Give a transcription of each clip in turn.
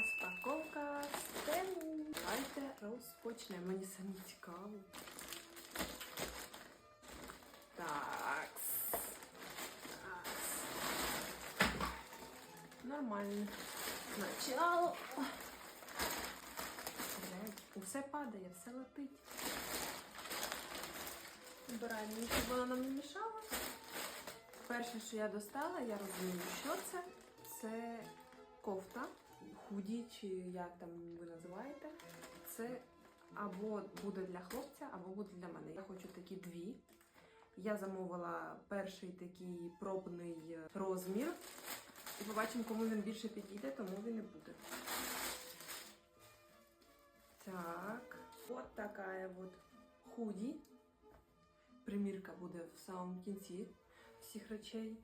розпаковка стему. Давайте розпочнемо. Мені самі цікаво. Так. Нормально. Начало. Усе падає, все летить. Вибираємо, щоб вона нам не мішала. Перше, що я достала, я розумію, що це. Це кофта, худі, чи як там ви називаєте. Це або буде для хлопця, або буде для мене. Я хочу такі дві. Я замовила перший такий пробний розмір. І побачимо, кому він більше підійде, тому він і буде. Так, от така от худі. Примірка буде в самому кінці всіх речей.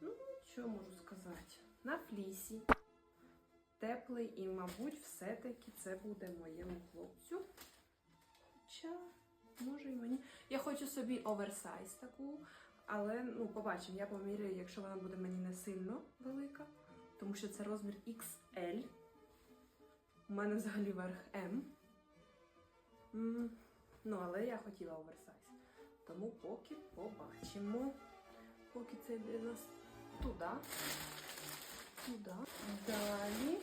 Ну, що можу сказати? На флісі. Теплий і, мабуть, все-таки це буде моєму хлопцю. Хоча, може і мені. Я хочу собі оверсайз таку, але ну, побачимо, я поміряю, якщо вона буде мені не сильно велика, тому що це розмір XL. У мене взагалі верх М. Ну, але я хотіла оверсайз. Тому поки побачимо. Поки це йде нас туди. Туди. Далі.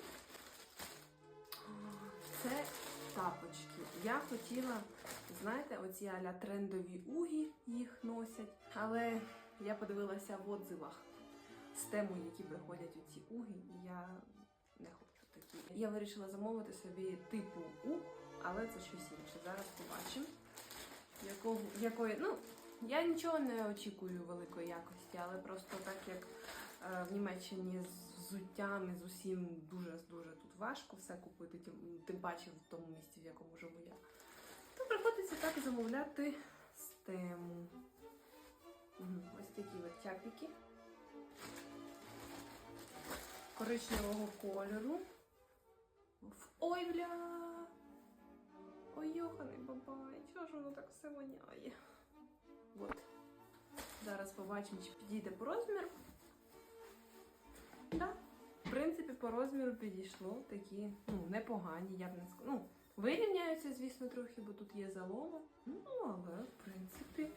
Це тапочки. Я хотіла, знаєте, оці аля трендові угі їх носять. Але я подивилася в отзивах з тему, які приходять у ці уги, і я не хочу такі. Я вирішила замовити собі типу уг, але це щось інше. Зараз побачимо. Якого, якої, ну, я нічого не очікую великої якості, але просто так як е, в Німеччині з взуттям і з усім дуже-дуже тут важко все купити, тим, тим паче в тому місці, в якому живу я. То приходиться так замовляти з тему. Ось такі от коричневого кольору. Ой, бля! Ой, йоханий бабай, чого ж воно так все воняє? От. Зараз побачимо, чи підійде по розміру. По розміру підійшло такі, ну, непогані, я б не сказала. Ну, вирівняються, звісно, трохи, бо тут є заломи. Ну, але, в принципі.